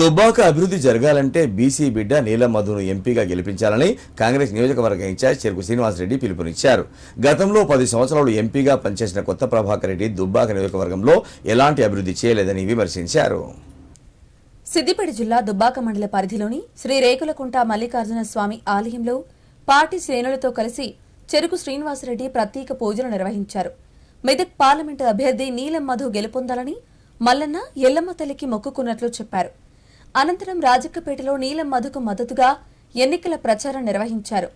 దుబ్బాక అభివృద్ధి జరగాలంటే బీసీ బిడ్డ నీలమధును ఎంపీగా గెలిపించాలని కాంగ్రెస్ నియోజకవర్గ ఇన్ఛార్జ్ చెరుకు శ్రీనివాసరెడ్డి పిలుపునిచ్చారు. గతంలో పది సంవత్సరాలు ఎంపీగా పనిచేసిన కొత్త ప్రభాకర్ రెడ్డి దుబ్బాక నియోజకవర్గంలో ఎలాంటి అభివృద్ధి చేయలేదని విమర్శించారు. సిద్దిపేట జిల్లా దుబ్బాక మండల పరిధిలోని శ్రీ రేకులకుంట మల్లికార్జున స్వామి ఆలయంలో పార్టీ శ్రేణులతో కలిసి చెరుకు శ్రీనివాసరెడ్డి ప్రత్యేక పూజలు నిర్వహించారు. మెదక్ పార్లమెంటు అభ్యర్థి నీలం మధు గెలుపొందాలని మల్లన్న ఎల్లమ్మ తల్లికి మొక్కుకున్నట్లు చెప్పారు. అనంతరం రాజక్కపేటలో నీలం మధుకు మద్దతుగా ఎన్నికల ప్రచారం నిర్వహించారు.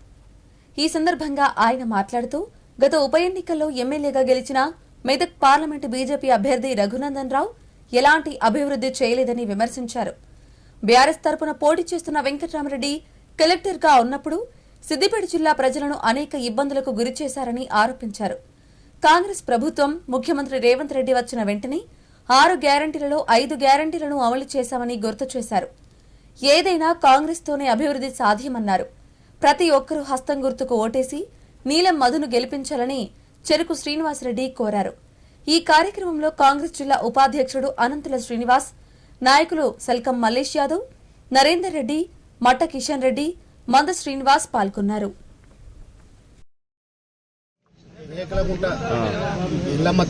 ఈ సందర్భంగా ఆయన మాట్లాడుతూ గత ఉప ఎన్నికల్లో ఎమ్మెల్యేగా గెలిచిన మెదక్ పార్లమెంటు బీజేపీ అభ్యర్థి రఘునందన్ రావు ఎలాంటి అభివృద్ధి చేయలేదని విమర్శించారు. బీఆర్ఎస్ తరపున పోటీ చేస్తున్న వెంకటరామరెడ్డి కలెక్టర్గా ఉన్నప్పుడు సిద్దిపేట జిల్లా ప్రజలను అనేక ఇబ్బందులకు గురి చేశారని ఆరోపించారు. కాంగ్రెస్ ప్రభుత్వం ముఖ్యమంత్రి రేవంత్ రెడ్డి వచ్చిన వెంటనే ఆరు గ్యారంటీలలో ఐదు గ్యారంటీలను అమలు చేశామని గుర్తు చేశారు. ఏదైనా కాంగ్రెస్తోనే అభివృద్ధి సాధ్యమన్నారు. ప్రతి ఒక్కరూ హస్తం గుర్తుకు ఓటేసి నీలం మధును గెలిపించాలని చెరుకు శ్రీనివాసరెడ్డి కోరారు. ఈ కార్యక్రమంలో కాంగ్రెస్ జిల్లా ఉపాధ్యక్షుడు అనంతుల శ్రీనివాస్ నాయకులు సెల్కం మల్లేష్ యాదవ్ నరేందర్ రెడ్డి మట్ట కిషన్ రెడ్డి మంద శ్రీనివాస్ పాల్గొన్నారు.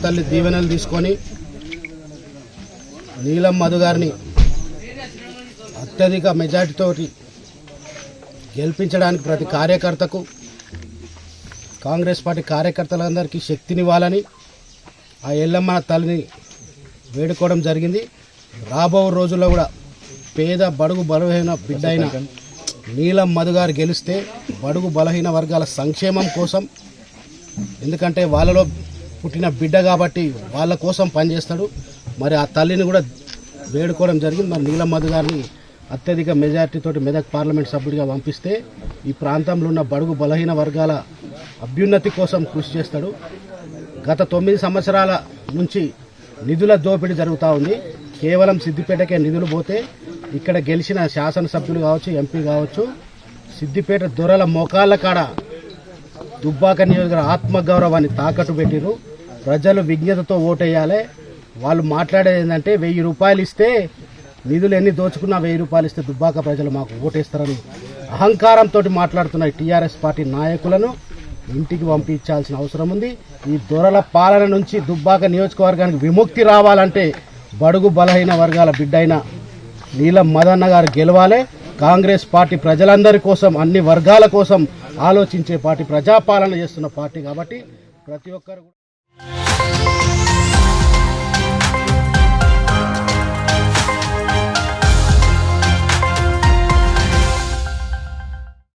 తల్లి దీవెనలు తీసుకొని నీలం మధు గారిని అత్యధిక మెజార్టీతోటి గెలిపించడానికి ప్రతి కార్యకర్తకు కాంగ్రెస్ పార్టీ కార్యకర్తలందరికీ శక్తినివ్వాలని ఆ ఎల్లమ్మ తల్లిని వేడుకోవడం జరిగింది. రాబో రోజుల్లో కూడా పేద బడుగు బలహీన బిడ్డ అయిన నీలం మధు గారు గెలిస్తే బడుగు బలహీన వర్గాల సంక్షేమం కోసం ఎందుకంటే వాళ్ళలో పుట్టిన బిడ్డ కాబట్టి వాళ్ళ కోసం పనిచేస్తాడు. మరి ఆ తల్లిని కూడా వేడుకోవడం జరిగింది. మరి నీలం గారిని అత్యధిక మెజార్టీతోటి మెదక్ పార్లమెంట్ సభ్యుడిగా పంపిస్తే ఈ ప్రాంతంలో ఉన్న బడుగు బలహీన వర్గాల అభ్యున్నతి కోసం కృషి చేస్తాడు. గత తొమ్మిది సంవత్సరాల నుంచి నిధుల దోపిడీ జరుగుతూ ఉంది. కేవలం సిద్దిపేటకే నిధులు పోతే ఇక్కడ గెలిచిన శాసనసభ్యులు కావచ్చు ఎంపీ కావచ్చు సిద్దిపేట దొరల మోకాళ్ళ కాడ దుబ్బాక నియోజకవర్గ ఆత్మగౌరవాన్ని తాకట్టు పెట్టిరు ప్రజలు విజ్ఞతతో ఓటేయాలి. వాళ్ళు మాట్లాడేది ఏంటంటే వెయ్యి రూపాయలు ఇస్తే నిధులు ఎన్ని దోచుకున్నా వెయ్యి రూపాయలు ఇస్తే దుబ్బాక ప్రజలు మాకు ఓటేస్తారని అహంకారంతో మాట్లాడుతున్న టీఆర్ఎస్ పార్టీ నాయకులను ఇంటికి పంపించాల్సిన అవసరం ఉంది. ఈ దొరల పాలన నుంచి దుబ్బాక నియోజకవర్గానికి విముక్తి రావాలంటే బడుగు బలహీన వర్గాల బిడ్డైన నీలం మదన్న గారు గెలవాలే. కాంగ్రెస్ పార్టీ ప్రజలందరి కోసం అన్ని వర్గాల కోసం ఆలోచించే పార్టీ ప్రజాపాలన చేస్తున్న పార్టీ కాబట్టి ప్రతి ఒక్కరు కూడా